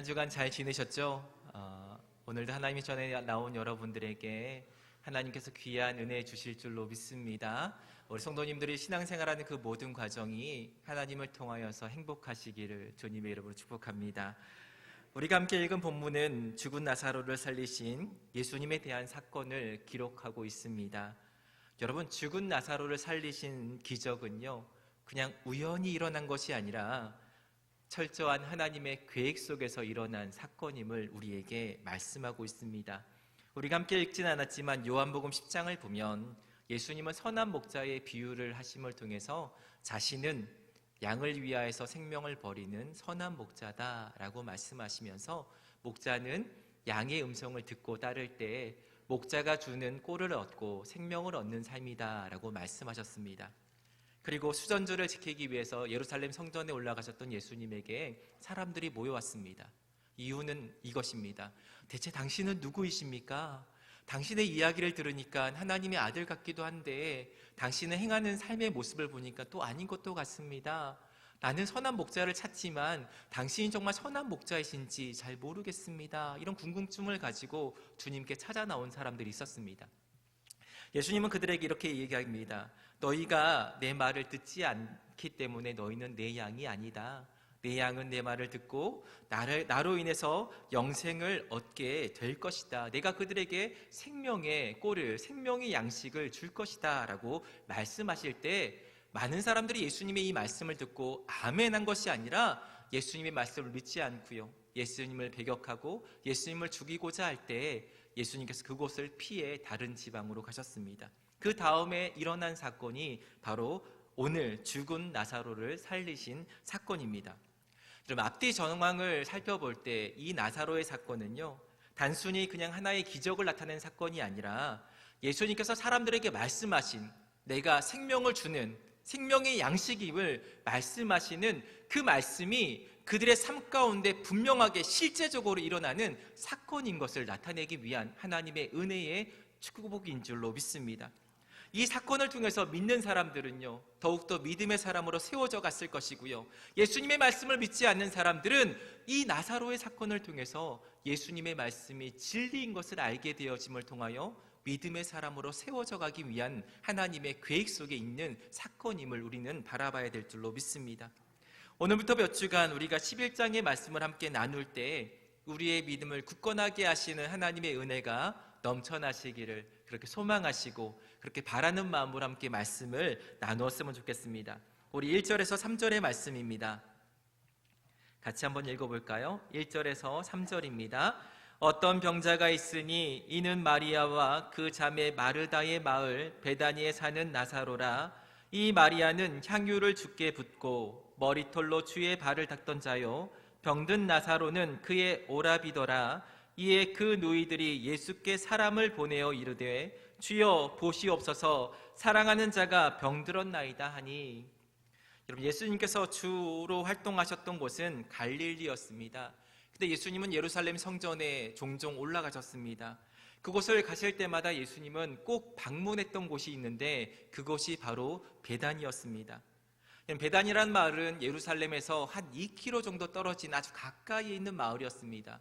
한 주간 잘 지내셨죠? 어, 오늘도 하나님의 전에 나온 여러분들에게 하나님께서 귀한 은혜 주실 줄로 믿습니다. 우리 성도님들이 신앙생활하는 그 모든 과정이 하나님을 통하여서 행복하시기를 주님의 이름으로 축복합니다. 우리가 함께 읽은 본문은 죽은 나사로를 살리신 예수님에 대한 사건을 기록하고 있습니다. 여러분, 죽은 나사로를 살리신 기적은요, 그냥 우연히 일어난 것이 아니라 철저한 하나님의 계획 속에서 일어난 사건임을 우리에게 말씀하고 있습니다. 우리가 함께 읽진 않았지만 요한복음 10장을 보면 예수님은 선한 목자의 비유를 하심을 통해서 자신은 양을 위하여서 생명을 버리는 선한 목자다라고 말씀하시면서 목자는 양의 음성을 듣고 따를 때 목자가 주는 꼴을 얻고 생명을 얻는 삶이다라고 말씀하셨습니다. 그리고 수전주를 지키기 위해서 예루살렘 성전에 올라가셨던 예수님에게 사람들이 모여왔습니다. 이유는 이것입니다. 대체 당신은 누구이십니까? 당신의 이야기를 들으니까 하나님의 아들 같기도 한데 당신은 행하는 삶의 모습을 보니까 또 아닌 것도 같습니다. 나는 선한 목자를 찾지만 당신이 정말 선한 목자이신지 잘 모르겠습니다. 이런 궁금증을 가지고 주님께 찾아 나온 사람들이 있었습니다. 예수님은 그들에게 이렇게 얘기합니다. 너희가 내 말을 듣지 않기 때문에 너희는 내 양이 아니다. 내 양은 내 말을 듣고 나를 나로 인해서 영생을 얻게 될 것이다. 내가 그들에게 생명의 꼴을 생명의 양식을 줄 것이다 라고 말씀하실 때 많은 사람들이 예수님의 이 말씀을 듣고 아멘 한 것이 아니라 예수님의 말씀을 믿지 않고요. 예수님을 배격하고 예수님을 죽이고자 할 때 예수님께서 그곳을 피해 다른 지방으로 가셨습니다. 그 다음에 일어난 사건이 바로 오늘 죽은 나사로를 살리신 사건입니다. 그럼 앞뒤 전황을 살펴볼 때 이 나사로의 사건은요, 단순히 그냥 하나의 기적을 나타낸 사건이 아니라 예수님께서 사람들에게 말씀하신 내가 생명을 주는 생명의 양식임을 말씀하시는 그 말씀이 그들의 삶 가운데 분명하게 실제적으로 일어나는 사건인 것을 나타내기 위한 하나님의 은혜의 축복인 줄로 믿습니다. 이 사건을 통해서 믿는 사람들은요, 더욱더 믿음의 사람으로 세워져 갔을 것이고요. 예수님의 말씀을 믿지 않는 사람들은 이 나사로의 사건을 통해서 예수님의 말씀이 진리인 것을 알게 되어짐을 통하여 믿음의 사람으로 세워져 가기 위한 하나님의 계획 속에 있는 사건임을 우리는 바라봐야 될 줄로 믿습니다. 오늘부터 몇 주간 우리가 11장의 말씀을 함께 나눌 때 우리의 믿음을 굳건하게 하시는 하나님의 은혜가 넘쳐나시기를 그렇게 소망하시고 그렇게 바라는 마음으로 함께 말씀을 나누었으면 좋겠습니다. 우리 1절에서 3절의 말씀입니다. 같이 한번 읽어볼까요? 1절에서 3절입니다. 어떤 병자가 있으니 이는 마리아와 그 자매 마르다의 마을 베다니에 사는 나사로라. 이 마리아는 향유를 죽게 붓고 머리털로 주의 발을 닦던 자요. 병든 나사로는 그의 오라비더라. 이에 그 누이들이 예수께 사람을 보내어 이르되 주여 보시옵소서 사랑하는 자가 병들었나이다 하니 여러분 예수님께서 주로 활동하셨던 곳은 갈릴리였습니다. 근데 예수님은 예루살렘 성전에 종종 올라가셨습니다. 그곳을 가실 때마다 예수님은 꼭 방문했던 곳이 있는데 그곳이 바로 베단이었습니다. 베단이란 마을은 예루살렘에서 한 2km 정도 떨어진 아주 가까이에 있는 마을이었습니다.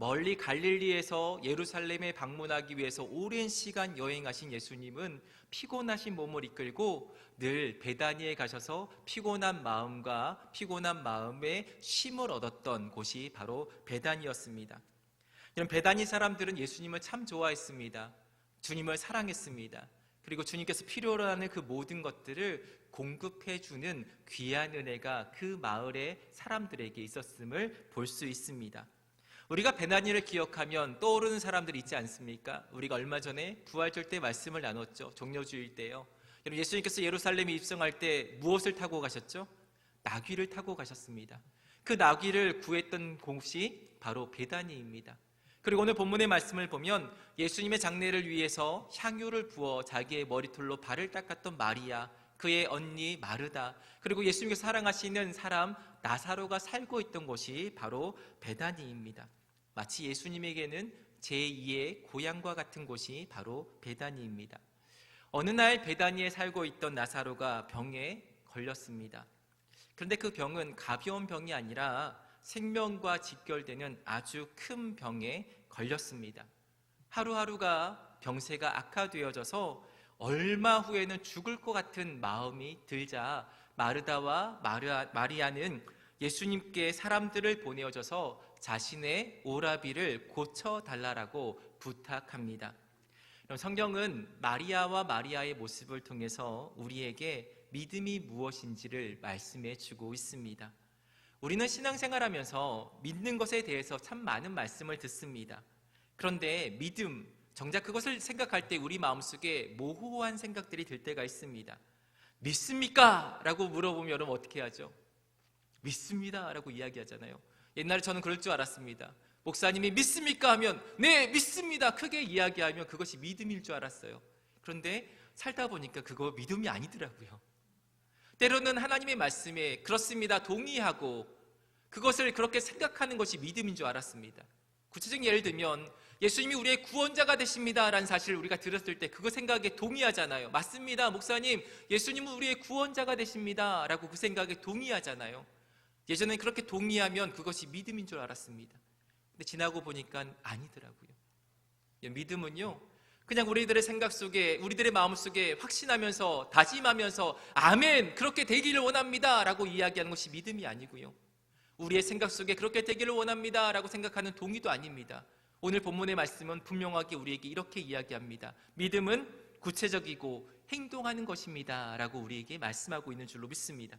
멀리 갈릴리에서 예루살렘에 방문하기 위해서 오랜 시간 여행하신 예수님은 피곤하신 몸을 이끌고 늘 베다니에 가셔서 피곤한 마음과 피곤한 마음에 쉼을 얻었던 곳이 바로 베다니였습니다. 이런 베다니 사람들은 예수님을 참 좋아했습니다. 주님을 사랑했습니다. 그리고 주님께서 필요로 하는 그 모든 것들을 공급해 주는 귀한 은혜가 그 마을의 사람들에게 있었음을 볼 수 있습니다. 우리가 베나니를 기억하면 떠오르는 사람들이 있지 않습니까? 우리가 얼마 전에 부활절 때 말씀을 나눴죠. 종려주일 때요. 여러분 예수님께서 예루살렘에 입성할 때 무엇을 타고 가셨죠? 나귀를 타고 가셨습니다. 그 나귀를 구했던 곳이 바로 베다니입니다. 그리고 오늘 본문의 말씀을 보면 예수님의 장례를 위해서 향유를 부어 자기의 머리털로 발을 닦았던 마리아, 그의 언니 마르다, 그리고 예수님께서 사랑하시는 사람 나사로가 살고 있던 곳이 바로 베다니입니다. 마치 예수님에게는 제2의 고향과 같은 곳이 바로 베다니입니다. 어느 날 베다니에 살고 있던 나사로가 병에 걸렸습니다. 그런데 그 병은 가벼운 병이 아니라 생명과 직결되는 아주 큰 병에 걸렸습니다. 하루하루가 병세가 악화되어져서 얼마 후에는 죽을 것 같은 마음이 들자 마르다와 마리아는 예수님께 사람들을 보내어져서 자신의 오라비를 고쳐달라고 부탁합니다. 성경은 마리아와 마리아의 모습을 통해서 우리에게 믿음이 무엇인지를 말씀해 주고 있습니다. 우리는 신앙생활 하면서 믿는 것에 대해서 참 많은 말씀을 듣습니다. 그런데 믿음, 정작 그것을 생각할 때 우리 마음속에 모호한 생각들이 들 때가 있습니다. 믿습니까? 라고 물어보면 어떻게 하죠? 믿습니다. 라고 이야기하잖아요. 옛날에 저는 그럴 줄 알았습니다. 목사님이 믿습니까? 하면 네, 믿습니다. 크게 이야기하면 그것이 믿음일 줄 알았어요. 그런데 살다 보니까 그거 믿음이 아니더라고요. 때로는 하나님의 말씀에 그렇습니다. 동의하고 그것을 그렇게 생각하는 것이 믿음인 줄 알았습니다. 구체적인 예를 들면 예수님이 우리의 구원자가 되십니다라는 사실을 우리가 들었을 때 그거 생각에 동의하잖아요. 맞습니다. 목사님, 예수님은 우리의 구원자가 되십니다라고 그 생각에 동의하잖아요. 예전엔 그렇게 동의하면 그것이 믿음인 줄 알았습니다. 근데 지나고 보니까 아니더라고요. 믿음은요, 그냥 우리들의 생각 속에, 우리들의 마음 속에 확신하면서, 다짐하면서, 아멘! 그렇게 되기를 원합니다! 라고 이야기하는 것이 믿음이 아니고요. 우리의 생각 속에 그렇게 되기를 원합니다! 라고 생각하는 동의도 아닙니다. 오늘 본문의 말씀은 분명하게 우리에게 이렇게 이야기합니다. 믿음은 구체적이고 행동하는 것입니다. 라고 우리에게 말씀하고 있는 줄로 믿습니다.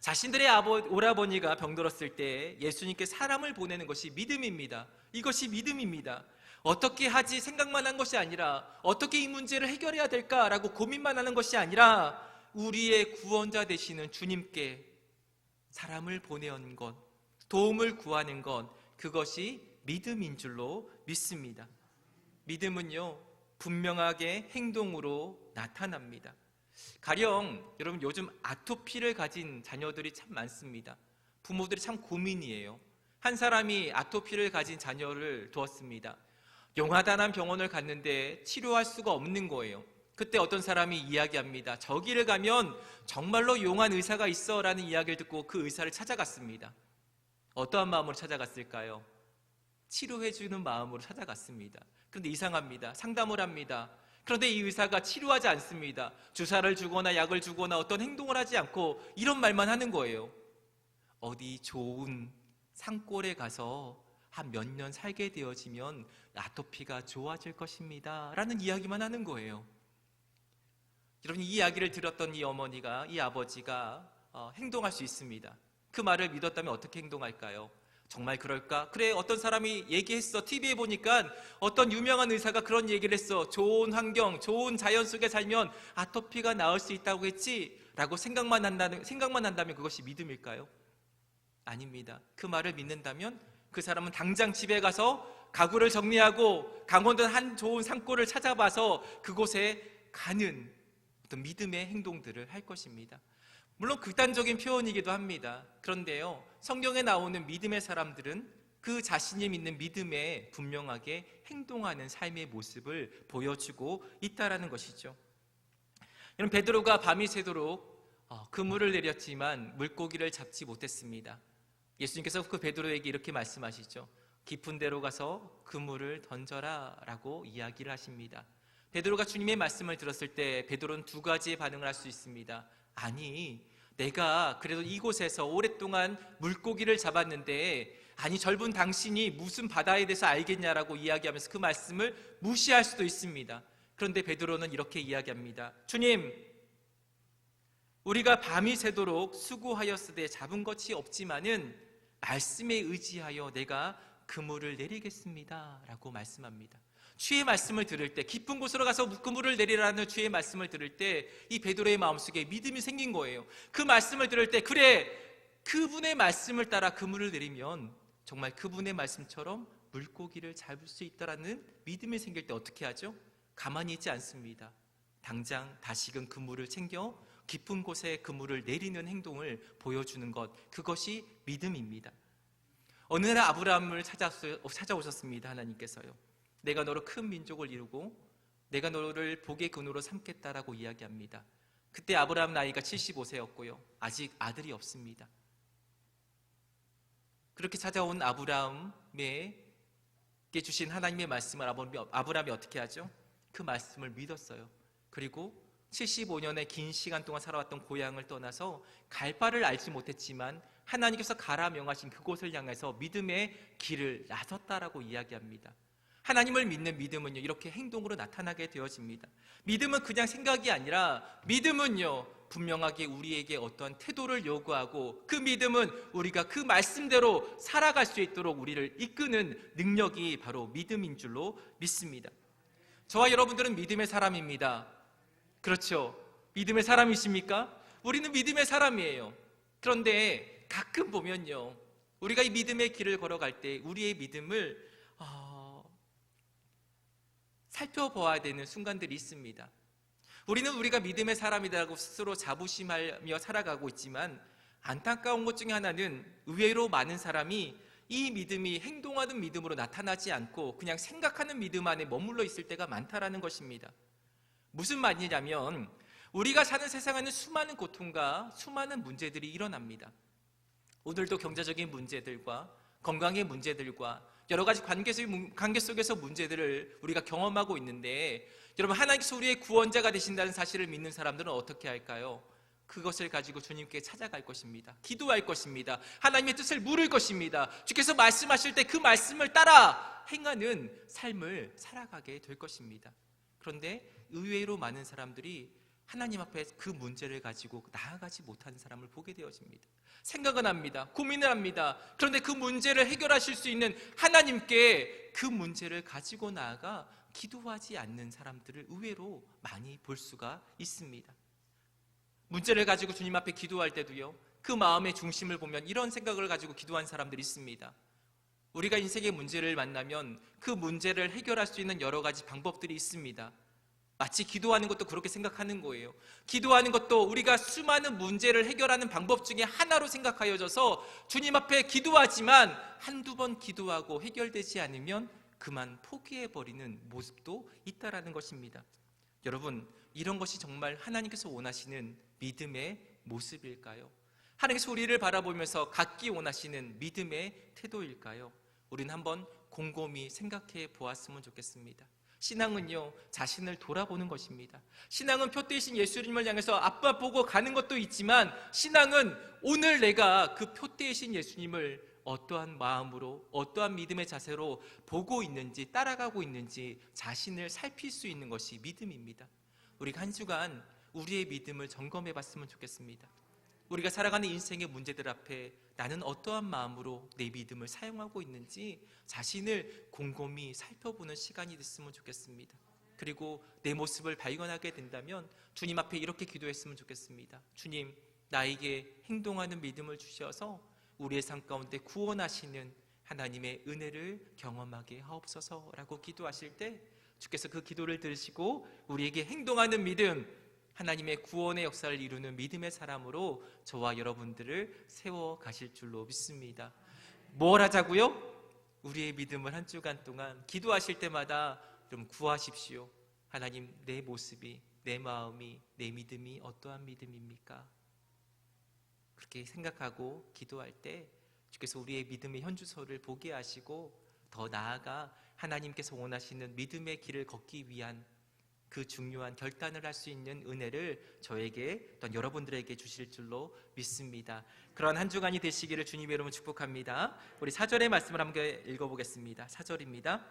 자신들의 아버, 오라버니가 병들었을 때 예수님께 사람을 보내는 것이 믿음입니다. 이것이 믿음입니다. 어떻게 하지 생각만 한 것이 아니라 어떻게 이 문제를 해결해야 될까라고 고민만 하는 것이 아니라 우리의 구원자 되시는 주님께 사람을 보내온 것, 도움을 구하는 것, 그것이 믿음인 줄로 믿습니다. 믿음은요, 분명하게 행동으로 나타납니다. 가령 여러분 요즘 아토피를 가진 자녀들이 참 많습니다. 부모들이 참 고민이에요. 한 사람이 아토피를 가진 자녀를 두었습니다. 용하다한 병원을 갔는데 치료할 수가 없는 거예요. 그때 어떤 사람이 이야기합니다. 저기를 가면 정말로 용한 의사가 있어 라는 이야기를 듣고 그 의사를 찾아갔습니다. 어떠한 마음으로 찾아갔을까요? 치료해주는 마음으로 찾아갔습니다. 그런데 이상합니다. 상담을 합니다. 그런데 이 의사가 치료하지 않습니다. 주사를 주거나 약을 주거나 어떤 행동을 하지 않고 이런 말만 하는 거예요. 어디 좋은 산골에 가서 한 몇 년 살게 되어지면 아토피가 좋아질 것입니다. 라는 이야기만 하는 거예요. 여러분, 이 이야기를 들었던 이 어머니가, 이 아버지가 어, 행동할 수 있습니다. 그 말을 믿었다면 어떻게 행동할까요? 정말 그럴까? 그래, 어떤 사람이 얘기했어. TV에 보니까 어떤 유명한 의사가 그런 얘기를 했어. 좋은 환경, 좋은 자연 속에 살면 아토피가 나을 수 있다고 했지? 라고 생각만 한다는, 생각만 한다면 그것이 믿음일까요? 아닙니다. 그 말을 믿는다면 그 사람은 당장 집에 가서 가구를 정리하고 강원도 한 좋은 산골을 찾아봐서 그곳에 가는 어떤 믿음의 행동들을 할 것입니다. 물론 극단적인 표현이기도 합니다. 그런데요, 성경에 나오는 믿음의 사람들은 그 자신이 믿는 믿음에 분명하게 행동하는 삶의 모습을 보여주고 있다라는 것이죠. 여러분 베드로가 밤이 새도록 어, 그물을 내렸지만 물고기를 잡지 못했습니다. 예수님께서 그 베드로에게 이렇게 말씀하시죠. 깊은 데로 가서 그물을 던져라라고 이야기를 하십니다. 베드로가 주님의 말씀을 들었을 때 베드로는 두 가지의 반응을 할 수 있습니다. 아니, 내가 그래도 이곳에서 오랫동안 물고기를 잡았는데 아니 젊은 당신이 무슨 바다에 대해서 알겠냐라고 이야기하면서 그 말씀을 무시할 수도 있습니다. 그런데 베드로는 이렇게 이야기합니다. 주님, 우리가 밤이 새도록 수고하였으되 잡은 것이 없지만은 말씀에 의지하여 내가 그물을 내리겠습니다라고 말씀합니다. 주의 말씀을 들을 때 깊은 곳으로 가서 그물을 내리라는 주의 말씀을 들을 때 이 베드로의 마음속에 믿음이 생긴 거예요. 그 말씀을 들을 때 그래 그분의 말씀을 따라 그물을 내리면 정말 그분의 말씀처럼 물고기를 잡을 수 있다라는 믿음이 생길 때 어떻게 하죠? 가만히 있지 않습니다. 당장 다시금 그물을 챙겨 깊은 곳에 그물을 내리는 행동을 보여주는 것 그것이 믿음입니다. 어느 날 아브라함을 찾아오셨습니다. 하나님께서요. 내가 너로 큰 민족을 이루고 내가 너를 복의 근으로 삼겠다라고 이야기합니다. 그때 아브라함 나이가 75세였고요. 아직 아들이 없습니다. 그렇게 찾아온 아브라함에게 주신 하나님의 말씀을 아브라함이- 어떻게 하죠? 그 말씀을 믿었어요. 그리고 75년의 긴 시간 동안 살아왔던 고향을 떠나서 갈 바를 알지 못했지만 하나님께서 가라 명하신 그곳을 향해서 믿음의 길을 나섰다라고 이야기합니다. 하나님을 믿는 믿음은요, 이렇게 행동으로 나타나게 되어집니다. 믿음은 그냥 생각이 아니라 믿음은요, 분명하게 우리에게 어떠한 태도를 요구하고 그 믿음은 우리가 그 말씀대로 살아갈 수 있도록 우리를 이끄는 능력이 바로 믿음인 줄로 믿습니다. 저와 여러분들은 믿음의 사람입니다. 그렇죠. 믿음의 사람이십니까? 우리는 믿음의 사람이에요. 그런데 가끔 보면요. 우리가 이 믿음의 길을 걸어갈 때 우리의 믿음을 어, 살펴보아야 되는 순간들이 있습니다. 우리는 우리가 믿음의 사람이라고 스스로 자부심하며 살아가고 있지만 안타까운 것 중에 하나는 의외로 많은 사람이 이 믿음이 행동하는 믿음으로 나타나지 않고 그냥 생각하는 믿음 안에 머물러 있을 때가 많다라는 것입니다. 무슨 말이냐면 우리가 사는 세상에는 수많은 고통과 수많은 문제들이 일어납니다. 오늘도 경제적인 문제들과 건강의 문제들과 여러 가지 관계 속- 관계 속에서 문제들을 우리가 경험하고 있는데 여러분 하나님께서 우리의 구원자가 되신다는 사실을 믿는 사람들은 어떻게 할까요? 그것을 가지고 주님께 찾아갈 것입니다. 기도할 것입니다. 하나님의 뜻을 물을 것입니다. 주께서 말씀하실 때 그 말씀을 따라 행하는 삶을 살아가게 될 것입니다. 그런데 의외로 많은 사람들이 하나님 앞에 그 문제를 가지고 나아가지 못하는 사람을 보게 되어집니다. 생각은 합니다. 고민을 합니다. 그런데 그 문제를 해결하실 수 있는 하나님께 그 문제를 가지고 나아가 기도하지 않는 사람들을 의외로 많이 볼 수가 있습니다. 문제를 가지고 주님 앞에 기도할 때도요, 그 마음의 중심을 보면 이런 생각을 가지고 기도한 사람들이 있습니다. 우리가 인생의 문제를 만나면 그 문제를 해결할 수 있는 여러 가지 방법들이 있습니다. 마치 기도하는 것도 그렇게 생각하는 거예요. 기도하는 것도 우리가 수많은 문제를 해결하는 방법 중에 하나로 생각하여져서 주님 앞에 기도하지만 한두 번 기도하고 해결되지 않으면 그만 포기해버리는 모습도 있다라는 것입니다. 여러분, 이런 것이 정말 하나님께서 원하시는 믿음의 모습일까요? 하나님께서 우리를 바라보면서 갖기 원하시는 믿음의 태도일까요? 우리는 한번 곰곰이 생각해 보았으면 좋겠습니다. 신앙은요, 자신을 돌아보는 것입니다. 신앙은 표대이신 예수님을 향해서 앞만 보고 가는 것도 있지만, 신앙은 오늘 내가 그 표대이신 예수님을 어떠한 마음으로, 어떠한 믿음의 자세로 보고 있는지, 따라가고 있는지 자신을 살필 수 있는 것이 믿음입니다. 우리가 한 주간 우리의 믿음을 점검해 봤으면 좋겠습니다. 우리가 살아가는 인생의 문제들 앞에 나는 어떠한 마음으로 내 믿음을 사용하고 있는지 자신을 곰곰이 살펴보는 시간이 됐으면 좋겠습니다. 그리고 내 모습을 발견하게 된다면 주님 앞에 이렇게 기도했으면 좋겠습니다. 주님, 나에게 행동하는 믿음을 주셔서 우리의 삶 가운데 구원하시는 하나님의 은혜를 경험하게 하옵소서라고 기도하실 때 주께서 그 기도를 들으시고 우리에게 행동하는 믿음, 하나님의 구원의 역사를 이루는 믿음의 사람으로 저와 여러분들을 세워 가실 줄로 믿습니다. 뭘 하자고요? 우리의 믿음을 한 주간 동안 기도하실 때마다 좀 구하십시오. 하나님, 내 모습이, 내 마음이, 내 믿음이 어떠한 믿음입니까? 그렇게 생각하고 기도할 때 주께서 우리의 믿음의 현주소를 보게 하시고 더 나아가 하나님께서 원하시는 믿음의 길을 걷기 위한 그 중요한 결단을 할 수 있는 은혜를 저에게 또한 여러분들에게 주실 줄로 믿습니다. 그런 한 주간이 되시기를 주님의 이름으로 축복합니다. 우리 사절의 말씀을 함께 읽어보겠습니다. 사절입니다.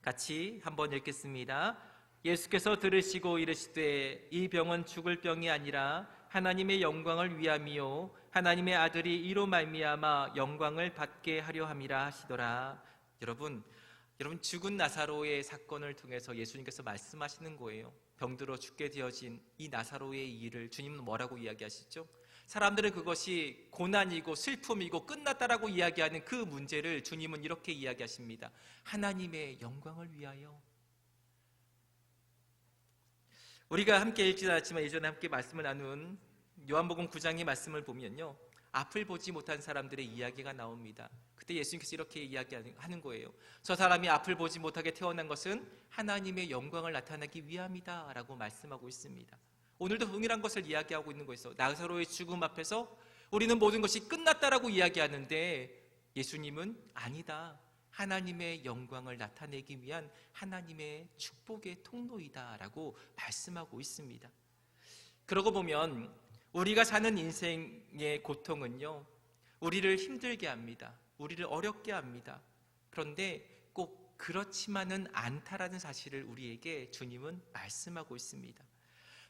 같이 한번 읽겠습니다. 예수께서 들으시고 이르시되 이 병은 죽을 병이 아니라 하나님의 영광을 위함이요 하나님의 아들이 이로 말미암아 영광을 받게 하려 함이라 하시더라. 여러분 여러분 죽은 나사로의 사건을 통해서 예수님께서 말씀하시는 거예요. 병들어 죽게 되어진 이 나사로의 일을 주님은 뭐라고 이야기하시죠? 사람들은 그것이 고난이고 슬픔이고 끝났다라고 이야기하는 그 문제를 주님은 이렇게 이야기하십니다. 하나님의 영광을 위하여. 우리가 함께 읽지 않았지만 예전에 함께 말씀을 나눈 요한복음 9장의 말씀을 보면요. 앞을 보지 못한 사람들의 이야기가 나옵니다. 그때 예수님께서 이렇게 이야기하는 거예요. 저 사람이 앞을 보지 못하게 태어난 것은 하나님의 영광을 나타내기 위함이다 라고 말씀하고 있습니다. 오늘도 동일한 것을 이야기하고 있는 것이죠. 나사로의 죽음 앞에서 우리는 모든 것이 끝났다라고 이야기하는데 예수님은 아니다. 하나님의 영광을 나타내기 위한 하나님의 축복의 통로이다라고 말씀하고 있습니다. 그러고 보면 우리가 사는 인생의 고통은요, 우리를 힘들게 합니다. 우리를 어렵게 합니다. 그런데 꼭 그렇지만은 않다라는 사실을 우리에게 주님은 말씀하고 있습니다.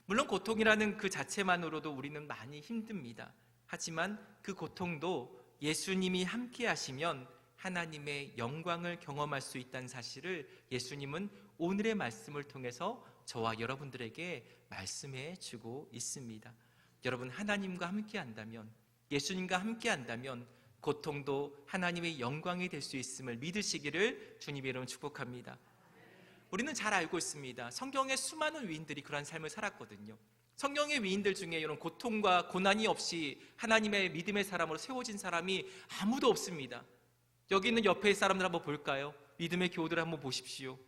물론 고통이라는 그 자체만으로도 우리는 많이 힘듭니다. 하지만 그 고통도 예수님이 함께 하시면 하나님의 영광을 경험할 수 있다는 사실을 예수님은 오늘의 말씀을 통해서 저와 여러분들에게 말씀해 주고 있습니다. 여러분, 하나님과 함께 한다면, 예수님과 함께 한다면, 고통도 하나님의 영광이 될 수 있음을 믿으시기를 주님의 이름 축복합니다. 우리는 잘 알고 있습니다. 성경의 수많은 위인들이 그러한 삶을 살았거든요. 성경의 위인들 중에 이런 고통과 고난이 없이 하나님의 믿음의 사람으로 세워진 사람이 아무도 없습니다. 여기 있는 옆에 사람들 한번 볼까요? 믿음의 교우들 한번 보십시오.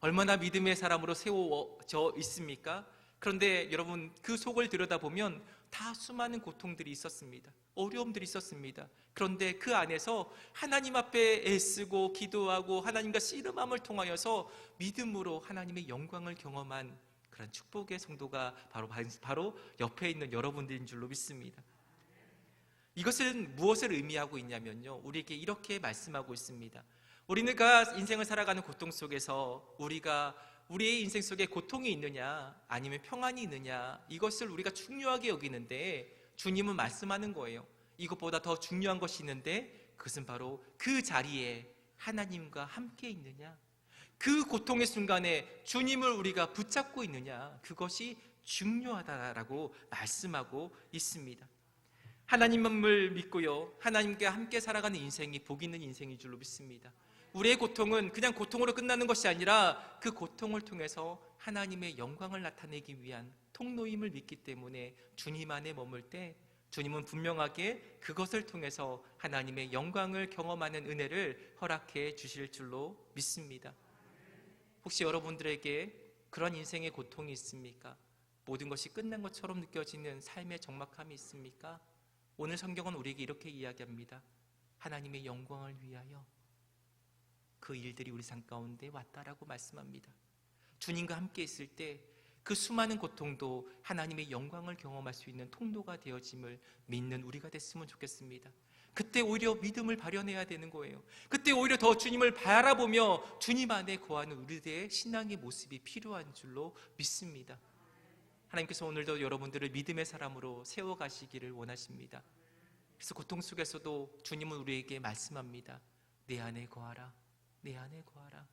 얼마나 믿음의 사람으로 세워져 있습니까? 그런데 여러분 그 속을 들여다보면 다 수많은 고통들이 있었습니다. 어려움들이 있었습니다. 그런데 그 안에서 하나님 앞에 애쓰고 기도하고 하나님과 씨름함을 통하여서 믿음으로 하나님의 영광을 경험한 그런 축복의 성도가 바로 바로 옆에 있는 여러분들인 줄로 믿습니다. 이것은 무엇을 의미하고 있냐면요. 우리에게 이렇게 말씀하고 있습니다. 우리가 인생을 살아가는 고통 속에서 우리가 우리의 인생 속에 고통이 있느냐 아니면 평안이 있느냐 이것을 우리가 중요하게 여기는데 주님은 말씀하는 거예요. 이것보다 더 중요한 것이 있는데 그것은 바로 그 자리에 하나님과 함께 있느냐 그 고통의 순간에 주님을 우리가 붙잡고 있느냐 그것이 중요하다라고 말씀하고 있습니다. 하나님을 믿고요. 하나님과 함께 살아가는 인생이 복 있는 인생인 줄로 믿습니다. 우리의 고통은 그냥 고통으로 끝나는 것이 아니라 그 고통을 통해서 하나님의 영광을 나타내기 위한 통로임을 믿기 때문에 주님 안에 머물 때 주님은 분명하게 그것을 통해서 하나님의 영광을 경험하는 은혜를 허락해 주실 줄로 믿습니다. 혹시 여러분들에게 그런 인생의 고통이 있습니까? 모든 것이 끝난 것처럼 느껴지는 삶의 적막함이 있습니까? 오늘 성경은 우리에게 이렇게 이야기합니다. 하나님의 영광을 위하여 그 일들이 우리 삶 가운데 왔다라고 말씀합니다. 주님과 함께 있을 때 그 수많은 고통도 하나님의 영광을 경험할 수 있는 통로가 되어짐을 믿는 우리가 됐으면 좋겠습니다. 그때 오히려 믿음을 발현해야 되는 거예요. 그때 오히려 더 주님을 바라보며 주님 안에 거하는 우리들의 신앙의 모습이 필요한 줄로 믿습니다. 하나님께서 오늘도 여러분들을 믿음의 사람으로 세워가시기를 원하십니다. 그래서 고통 속에서도 주님은 우리에게 말씀합니다. 내 안에 거하라. 내 안에 거하라.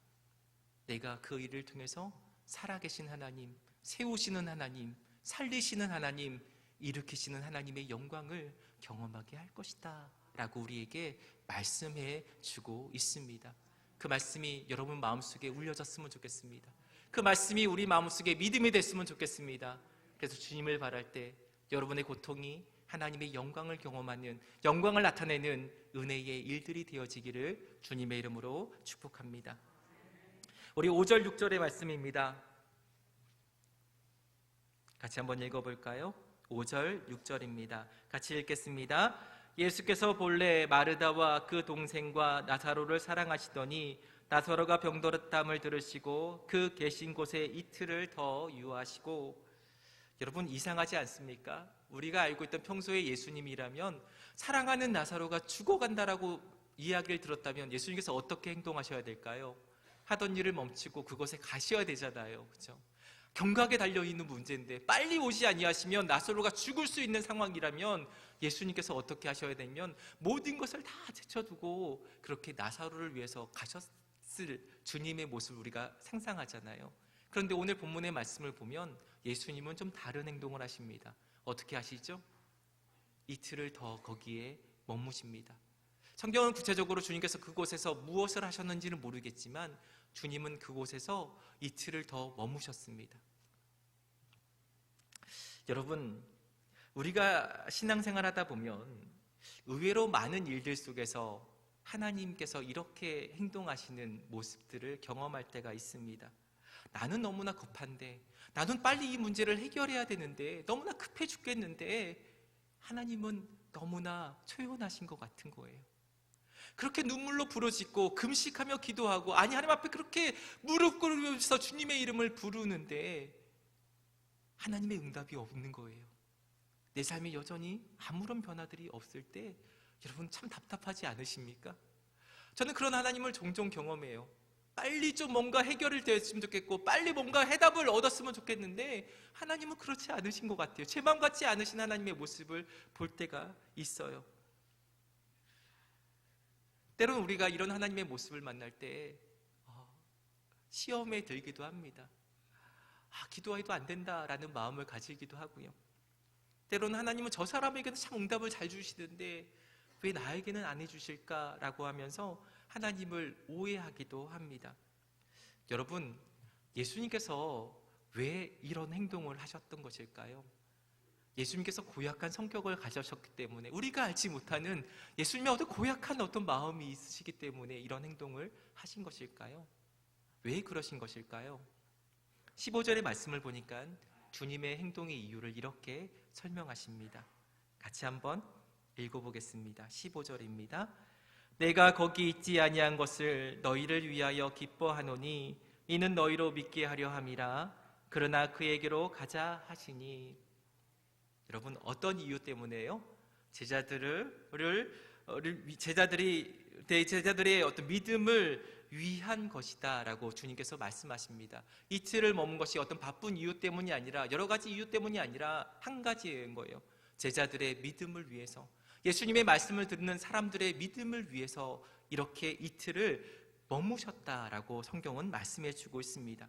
내가 그 일을 통해서 살아계신 하나님, 세우시는 하나님, 살리시는 하나님, 일으키시는 하나님의 영광을 경험하게 할 것이다. 라고 우리에게 말씀해 주고 있습니다. 그 말씀이 여러분 마음속에 울려졌으면 좋겠습니다. 그 말씀이 우리 마음속에 믿음이 됐으면 좋겠습니다. 그래서 주님을 바랄 때 여러분의 고통이 하나님의 영광을 경험하는 영광을 나타내는 은혜의 일들이 되어지기를 주님의 이름으로 축복합니다. 우리 5절 6절의 말씀입니다. 같이 한번 읽어 볼까요? 5절 6절입니다. 같이 읽겠습니다. 예수께서 본래 마르다와 그 동생과 나사로를 사랑하시더니 나사로가 병들었담을 들으시고 그 계신 곳에 이틀을 더 유하시고 여러분 이상하지 않습니까? 우리가 알고 있던 평소의 예수님이라면 사랑하는 나사로가 죽어간다라고 이야기를 들었다면 예수님께서 어떻게 행동하셔야 될까요? 하던 일을 멈추고 그곳에 가셔야 되잖아요. 그렇죠? 경각에 달려 있는 문제인데 빨리 오지 아니하시면 나사로가 죽을 수 있는 상황이라면 예수님께서 어떻게 하셔야 되면 모든 것을 다 제쳐두고 그렇게 나사로를 위해서 가셨 있을 주님의 모습을 우리가 상상하잖아요. 그런데 오늘 본문의 말씀을 보면 예수님은 좀 다른 행동을 하십니다. 어떻게 하시죠? 이틀을 더 거기에 머무십니다. 성경은 구체적으로 주님께서 그곳에서 무엇을 하셨는지는 모르겠지만 주님은 그곳에서 이틀을 더 머무셨습니다. 여러분, 우리가 신앙생활 하다 보면 의외로 많은 일들 속에서 하나님께서 이렇게 행동하시는 모습들을 경험할 때가 있습니다. 나는 너무나 급한데, 나는 빨리 이 문제를 해결해야 되는데, 너무나 급해 죽겠는데, 하나님은 너무나 초연하신 것 같은 거예요. 그렇게 눈물로 부르짖고 금식하며 기도하고 아니 하나님 앞에 그렇게 무릎 꿇으면서 주님의 이름을 부르는데 하나님의 응답이 없는 거예요. 내 삶이 여전히 아무런 변화들이 없을 때 여러분 참 답답하지 않으십니까? 저는 그런 하나님을 종종 경험해요. 빨리 좀 뭔가 해결이 됐으면 좋겠고 빨리 뭔가 해답을 얻었으면 좋겠는데 하나님은 그렇지 않으신 것 같아요. 제 마음 같지 않으신 하나님의 모습을 볼 때가 있어요. 때로는 우리가 이런 하나님의 모습을 만날 때 어, 시험에 들기도 합니다. 아, 기도해도 안 된다라는 마음을 가지기도 하고요. 때로는 하나님은 저 사람에게는 참 응답을 잘 주시는데 왜 나에게는 안 해주실까라고 하면서 하나님을 오해하기도 합니다. 여러분, 예수님께서 왜 이런 행동을 하셨던 것일까요? 예수님께서 고약한 성격을 가져셨기 때문에 우리가 알지 못하는 예수님의 어떤 고약한 어떤 마음이 있으시기 때문에 이런 행동을 하신 것일까요? 왜 그러신 것일까요? 15절의 말씀을 보니까 주님의 행동의 이유를 이렇게 설명하십니다. 같이 한번 읽어보겠습니다. 15절입니다. 내가 거기 있지 아니한 것을 너희를 위하여 기뻐하노니 이는 너희로 믿게 하려 함이라 그러나 그에게로 가자 하시니 여러분 어떤 이유 때문에요? 제자들을 제자들이 제자들의 어떤 믿음을 위한 것이다라고 주님께서 말씀하십니다. 이틀을 머문 것이 어떤 바쁜 이유 때문이 아니라 여러 가지 이유 때문이 아니라 한 가지인 거예요. 제자들의 믿음을 위해서 예수님의 말씀을 듣는 사람들의 믿음을 위해서 이렇게 이틀을 머무셨다라고 성경은 말씀해 주고 있습니다.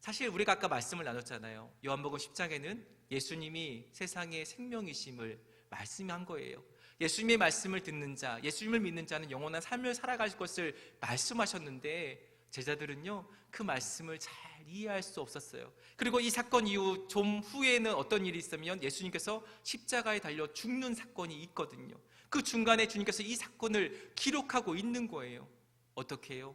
사실 우리가 아까 말씀을 나눴잖아요. 요한복음 10장에는 예수님이 세상의 생명이심을 말씀한 거예요. 예수님의 말씀을 듣는 자, 예수님을 믿는 자는 영원한 삶을 살아갈 것을 말씀하셨는데 제자들은요, 그 말씀을 잘 이해할 수 없었어요. 그리고 이 사건 이후 좀 후에는 어떤 일이 있으면 예수님께서 십자가에 달려 죽는 사건이 있거든요. 그 중간에 주님께서 이 사건을 기록하고 있는 거예요. 어떻게 해요?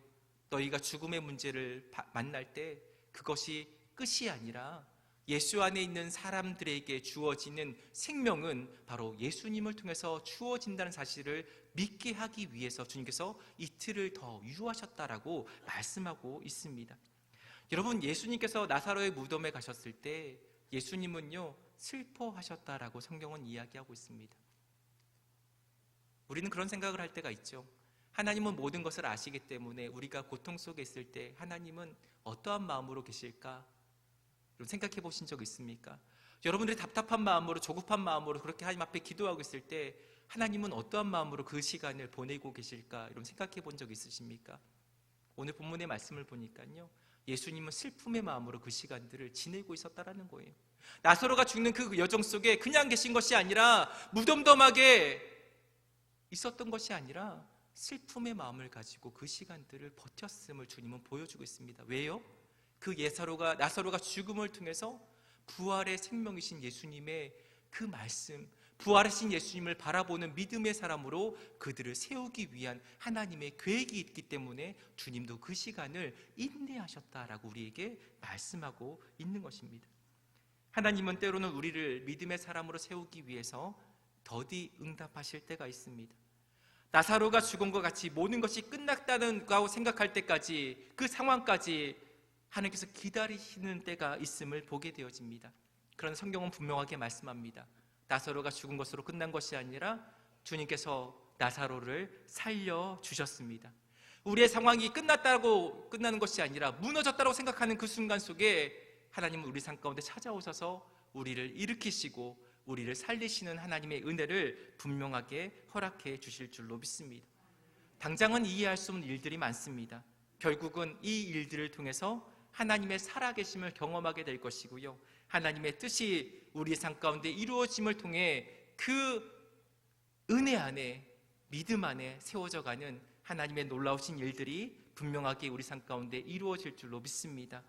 너희가 죽음의 문제를 만날 때 그것이 끝이 아니라 예수 안에 있는 사람들에게 주어지는 생명은 바로 예수님을 통해서 주어진다는 사실을 믿게 하기 위해서 주님께서 이틀을 더 유하셨다라고 말씀하고 있습니다. 여러분 예수님께서 나사로의 무덤에 가셨을 때 예수님은요 슬퍼하셨다라고 성경은 이야기하고 있습니다. 우리는 그런 생각을 할 때가 있죠. 하나님은 모든 것을 아시기 때문에 우리가 고통 속에 있을 때 하나님은 어떠한 마음으로 계실까? 생각해 보신 적 있습니까? 여러분들이 답답한 마음으로 조급한 마음으로 그렇게 하나님 앞에 기도하고 있을 때 하나님은 어떠한 마음으로 그 시간을 보내고 계실까? 이런 생각해 본 적 있으십니까? 오늘 본문의 말씀을 보니까요. 예수님은 슬픔의 마음으로 그 시간들을 지내고 있었다라는 거예요. 나사로가 죽는 그 여정 속에 그냥 계신 것이 아니라 무덤덤하게 있었던 것이 아니라 슬픔의 마음을 가지고 그 시간들을 버텼음을 주님은 보여주고 있습니다. 왜요? 그 예사로가 나사로가 죽음을 통해서 부활의 생명이신 예수님의 그 말씀, 부활하신 예수님을 바라보는 믿음의 사람으로 그들을 세우기 위한 하나님의 계획이 있기 때문에 주님도 그 시간을 인내하셨다라고 우리에게 말씀하고 있는 것입니다. 하나님은 때로는 우리를 믿음의 사람으로 세우기 위해서 더디 응답하실 때가 있습니다. 나사로가 죽은 것 같이 모든 것이 끝났다는 거 생각할 때까지 그 상황까지 하나님께서 기다리시는 때가 있음을 보게 되어집니다. 그런 성경은 분명하게 말씀합니다. 나사로가 죽은 것으로 끝난 것이 아니라 주님께서 나사로를 살려 주셨습니다. 우리의 상황이 끝났다고 끝나는 것이 아니라 무너졌다고 생각하는 그 순간 속에 하나님은 우리 삶 가운데 찾아오셔서 우리를 일으키시고 우리를 살리시는 하나님의 은혜를 분명하게 허락해 주실 줄로 믿습니다. 당장은 이해할 수 없는 일들이 많습니다. 결국은 이 일들을 통해서 하나님의 살아계심을 경험하게 될 것이고요. 하나님의 뜻이 우리 삶 가운데 이루어짐을 통해 그 은혜 안에 믿음 안에 세워져 가는 하나님의 놀라우신 일들이 분명하게 우리 삶 가운데 이루어질 줄로 믿습니다.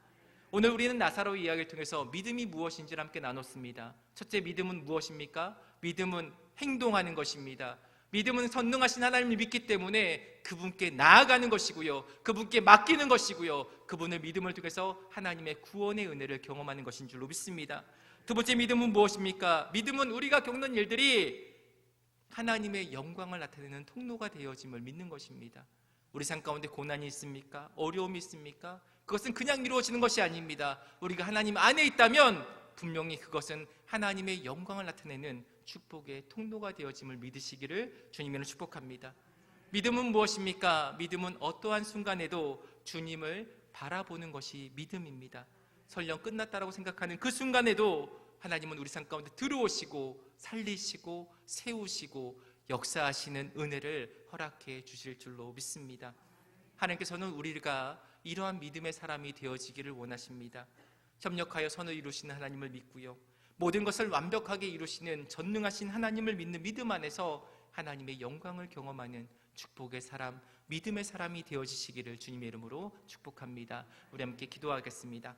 오늘 우리는 나사로 이야기를 통해서 믿음이 무엇인지를 함께 나눴습니다. 첫째 믿음은 무엇입니까? 믿음은 행동하는 것입니다. 믿음은 선능하신 하나님을 믿기 때문에 그분께 나아가는 것이고요. 그분께 맡기는 것이고요. 그분을 믿음을 통해서 하나님의 구원의 은혜를 경험하는 것인 줄로 믿습니다. 두 번째 믿음은 무엇입니까? 믿음은 우리가 겪는 일들이 하나님의 영광을 나타내는 통로가 되어짐을 믿는 것입니다. 우리 삶 가운데 고난이 있습니까? 어려움이 있습니까? 그것은 그냥 이루어지는 것이 아닙니다. 우리가 하나님 안에 있다면 분명히 그것은 하나님의 영광을 나타내는 축복의 통로가 되어짐을 믿으시기를 주님으로 축복합니다. 믿음은 무엇입니까? 믿음은 어떠한 순간에도 주님을 바라보는 것이 믿음입니다. 설령 끝났다라고 생각하는 그 순간에도 하나님은 우리 삶 가운데 들어오시고 살리시고 세우시고 역사하시는 은혜를 허락해 주실 줄로 믿습니다. 하나님께서는 우리가 이러한 믿음의 사람이 되어지기를 원하십니다. 협력하여 선을 이루시는 하나님을 믿고요. 모든 것을 완벽하게 이루시는 전능하신 하나님을 믿는 믿음 안에서 하나님의 영광을 경험하는 축복의 사람, 믿음의 사람이 되어지시기를 주님의 이름으로 축복합니다. 우리 함께 기도하겠습니다.